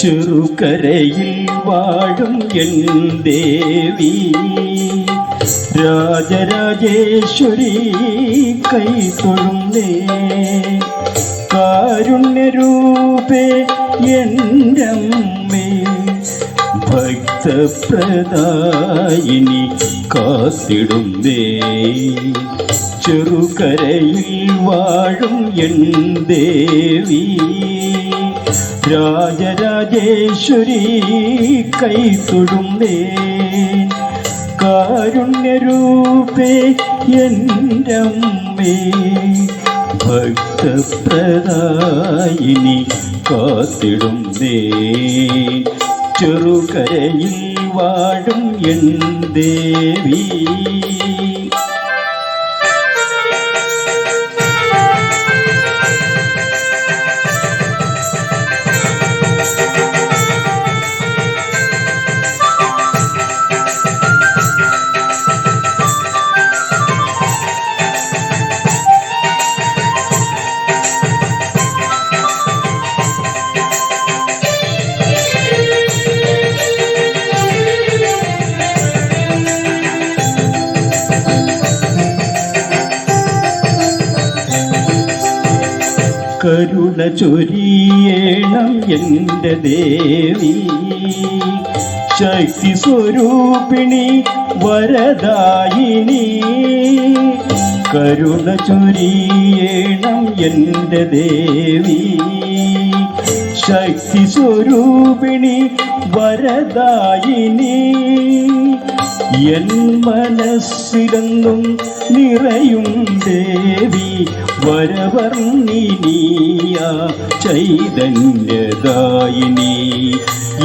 ചെറുകരയിൽ വാഴും എൻ ദേവി. രാജരാജേശ്വരി കൈ തൊഴുന്നേ. കാരുണ്യരൂപേ എന്റെ അമ്മേ. ഭക്തപ്രദായിനി കാത്തിടുന്നേ. ചെറുകരയിൽ വാഴും എൻ ദേവി. രാജരാജേശ്വരി കൈ തൊഴുന്നേ കാരുണ്യരൂപേ എന്റെ അമ്മേ ഭക്തപ്രദായിനി കാത്തിടുന്നേ. ചെറുകരയിൽ വാടും എൻ ദേവി. കരുണ ചൊരിയേണം എന്റെ ദേവി. ശക്തി സ്വരൂപിണി വരദായിനി. കരുണ ചൊരിയേണം എന്റെ ദേവി. ശക്തി സ്വരൂപിണി വരദായിനി. എൻ മനസ്സിലെന്നും നിറയും ദേവി വരവർണിനിയ ചൈതന്യദായിനി.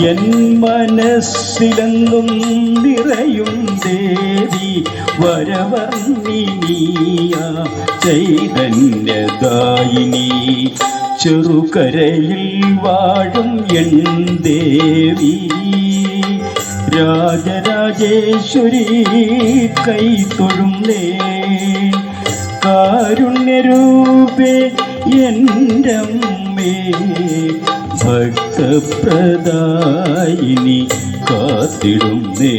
എൻ മനസ്സിലെന്നും നിറയും ദേവി വരവർണിനിയ ചൈതന്യദായിനി. ചെറുകരയിൽ വാഴും എൻ ദേവി. രാജരാജേശ്വരി കൈ തൊഴുന്നേ. കാരുണ്യരൂപേ എന്റെ അമ്മേ ഭക്തപ്രദായിനി കാത്തിടുന്നേ.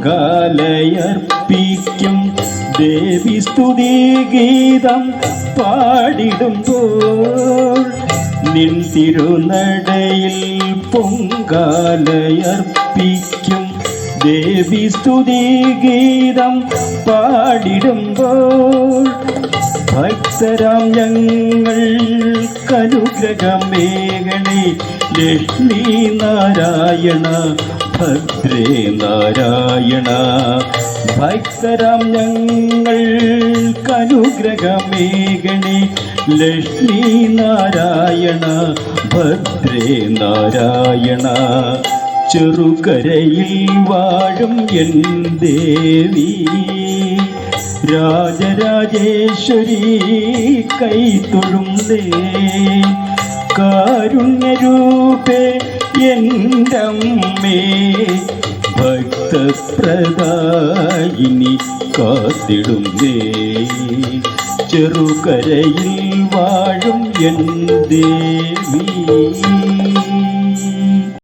പൊങ്കാലയർപ്പിക്കും ദേവി സ്തുതി ഗീതം പാടിടുമ്പോൾ നിൻ തിരുനടയിൽ പൊങ്കാലയർപ്പിക്കും. ദേവി സ്തുതി ഗീതം പാടിടുമ്പോൾ ഭക്തരാം ഞങ്ങൾ കനുഗ്രഹമേഖണേ ലക്ഷ്മി നാരായണ ഭദ്രേ നാരായണ ഭക്തരാം ഞങ്ങൾ കനുഗ്രഹമേഗണി ലക്ഷ്മി നാരായണ ഭദ്രേ നാരായണ ചെറുകരയിൽ വാഴും എൻ ദേവി. രാജരാജേശ്വരി കൈ തൊഴുന്നേ കാരുണ്യരൂപേ എന്റെ അമ്മേ ഭക്തപ്രദായിനി കാത്തിടുന്നേ. ചെറുകരയിൽ വാഴും എൻ ദേവി.